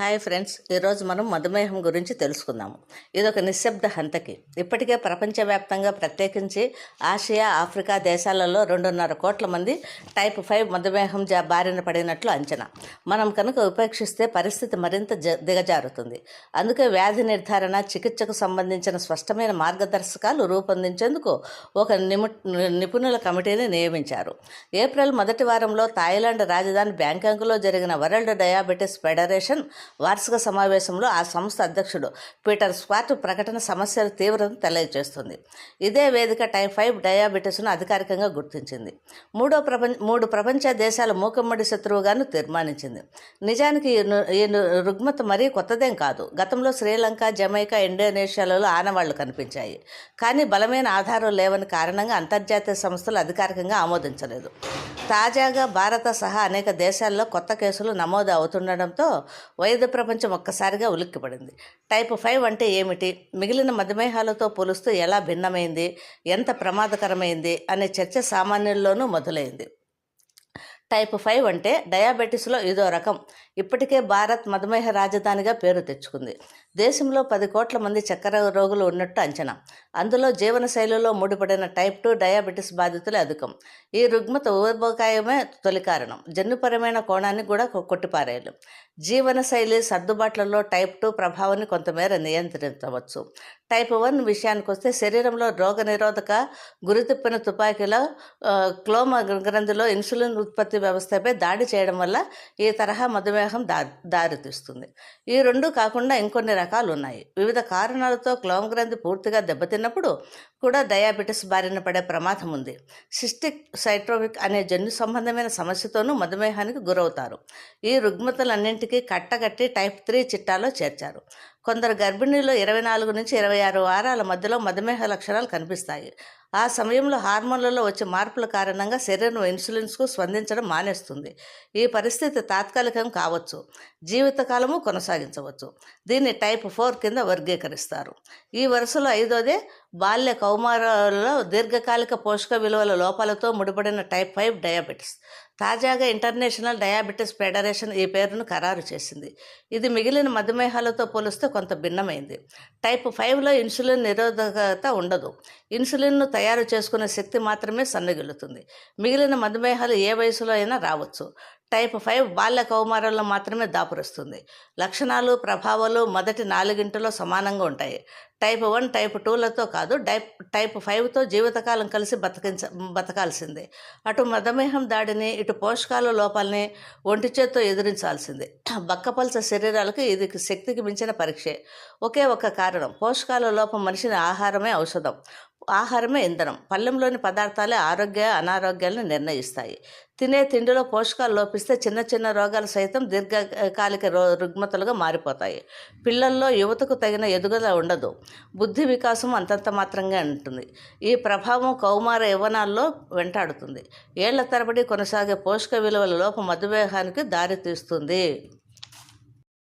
Hi friends ఈరోజు మనం మధుమేహం గురించి తెలుసుకుందాము. ఇది ఒక నిశ్శబ్ద హంతకి. ఇప్పటికే ప్రపంచవ్యాప్తంగా ప్రత్యేకించి ఆసియా ఆఫ్రికా దేశాలలో రెండున్నర కోట్ల మంది టైప్ ఫైవ్ మధుమేహం జా బారిన పడినట్లు అంచనా. మనం కనుక ఉపేక్షిస్తే పరిస్థితి మరింత జ దిగజారుతుంది. అందుకే వ్యాధి నిర్ధారణ చికిత్సకు సంబంధించిన స్పష్టమైన మార్గదర్శకాలు రూపొందించేందుకు ఒక నిము నిపుణుల కమిటీని నియమించారు. ఏప్రిల్ మొదటి వారంలో థాయిలాండ్ రాజధాని బ్యాంకాంగ్లో జరిగిన వరల్డ్ డయాబెటీస్ ఫెడరేషన్ వార్షిక సమావేశంలో ఆ సంస్థ అధ్యక్షుడు పీటర్ స్వాట్ ప్రకటన సమస్యల తీవ్రతను తెలియజేస్తుంది. ఇదే వేదిక టైప్ ఫైవ్ డయాబెటీస్ను అధికారికంగా గుర్తించింది. మూడో ప్రపంచ మూడు ప్రపంచ దేశాల మూకమ్మడి శత్రువుగాను తీర్మానించింది. నిజానికి ఈ రుగ్మత మరీ కొత్తదేం కాదు. గతంలో శ్రీలంక జమైకా ఇండోనేషియాలలో ఆనవాళ్ళు కనిపించాయి. కానీ బలమైన ఆధారం లేవని కారణంగా అంతర్జాతీయ సంస్థలు అధికారికంగా ఆమోదించలేదు. తాజాగా భారత సహా అనేక దేశాల్లో కొత్త కేసులు నమోదు అవుతుండడంతో వైద్య ప్రపంచం ఒక్కసారిగా ఉలిక్కిపడింది. టైప్ ఫైవ్ అంటే ఏమిటి? మిగిలిన మధుమేహాలతో పోలుస్తూ ఎలా భిన్నమైంది? ఎంత ప్రమాదకరమైంది? అనే చర్చ సామాన్యుల్లోనూ మొదలైంది. టైప్ ఫైవ్ అంటే డయాబెటీస్లో ఇదో రకం. ఇప్పటికే భారత్ మధుమేహ రాజధానిగా పేరు తెచ్చుకుంది. దేశంలో పది కోట్ల మంది చక్కెర రోగులు ఉన్నట్టు అంచనా. అందులో జీవనశైలిలో ముడిపడిన టైప్ టూ డయాబెటీస్ బాధితులే అధికం. ఈ రుగ్మత ఊబకాయమే తొలి కారణం. జన్యుపరమైన కోణాన్ని కూడా కొట్టిపారేయాలి. జీవనశైలి సర్దుబాట్లలో టైప్ టూ ప్రభావాన్ని కొంతమేర నియంత్రించవచ్చు. టైప్ వన్ విషయానికి వస్తే శరీరంలో రోగ నిరోధక గురితిప్పిన తుపాకీలో క్లోమ గ్రంథిలో ఇన్సులిన్ ఉత్పత్తి వ్యవస్థపై దాడి చేయడం వల్ల ఈ తరహా మధుమేహం దా దారితీస్తుంది ఈ రెండు కాకుండా ఇంకొన్ని రకాలు ఉన్నాయి వివిధ కారణాలతో క్లోమ గ్రంథి పూర్తిగా దెబ్బతిన్నప్పుడు కూడా డయాబెటీస్ బారిన పడే ప్రమాదం ఉంది. సిస్టిక్ సైట్రోవిక్ అనే జన్యు సంబంధమైన సమస్యతోనూ మధుమేహానికి గురవుతారు. ఈ రుగ్మతలన్నింటికీ కట్టగట్టి టైప్ త్రీ చిట్టాలో చేర్చారు. కొందరు గర్భిణీలు ఇరవై నాలుగు నుంచి ఇరవై ఆరు వారాల మధ్యలో మధుమేహ లక్షణాలు కనిపిస్తాయి. ఆ సమయంలో హార్మోన్లలో వచ్చే మార్పుల కారణంగా శరీరం ఇన్సులిన్స్కు స్పందించడం మానేస్తుంది. ఈ పరిస్థితి తాత్కాలికం కావచ్చు. జీవితకాలము కొనసాగించవచ్చు. దీన్ని టైప్ ఫోర్ కింద వర్గీకరిస్తారు. ఈ వరుసలో ఐదోదే బాల్య కౌమారాలలో దీర్ఘకాలిక పోషక విలువల లోపాలతో ముడిపడిన టైప్ ఫైవ్ డయాబెటీస్. తాజాగా ఇంటర్నేషనల్ డయాబెటీస్ ఫెడరేషన్ ఈ పేరును ఖరారు చేసింది. ఇది మిగిలిన మధుమేహాలతో పోలిస్తే కొంత భిన్నమైంది. టైప్ ఫైవ్లో ఇన్సులిన్ నిరోధకత ఉండదు. ఇన్సులిన్ను తయారు తయారు చేసుకునే శక్తి మాత్రమే సన్నగిల్లుతుంది. మిగిలిన మధుమేహాలు ఏ వయసులో అయినా రావచ్చు. టైప్ ఫైవ్ బాల్య కౌమారంలో మాత్రమే దాపురుస్తుంది. లక్షణాలు ప్రభావాలు మొదటి నాలుగింటిలో సమానంగా ఉంటాయి. టైప్ వన్ టైప్ టూలతో కాదు డైప్ టైప్ ఫైవ్తో జీవితకాలం కలిసి బతికించ బతకాల్సిందే. అటు మధుమేహం దాడిని ఇటు పోషకాల లోపాలని ఒంటి చేత్తో ఎదిరించాల్సిందే. బక్కపల్స శరీరాలకు ఇది శక్తికి మించిన పరీక్షే. ఒకే ఒక కారణం పోషకాల లోపం మనిషిని ఆహారమే ఔషధం. ఆహారమే ఇంధనం. పళ్ళెంలోని పదార్థాలే ఆరోగ్య అనారోగ్యాలను నిర్ణయిస్తాయి. తినే తిండిలో పోషకాలు లోపిస్తే చిన్న చిన్న రోగాలు సైతం దీర్ఘకాలిక రో రుగ్మతలుగా మారిపోతాయి. పిల్లల్లో యువతకు తగిన ఎదుగుదల ఉండదు. బుద్ధి వికాసం అంతంత మాత్రంగా ఉంటుంది. ఈ ప్రభావం కౌమార యవనాల్లో వెంటాడుతుంది. ఏళ్ళ తరబడి కొనసాగే పోషక విలువల లోపం మధుమేహానికి దారితీస్తుంది.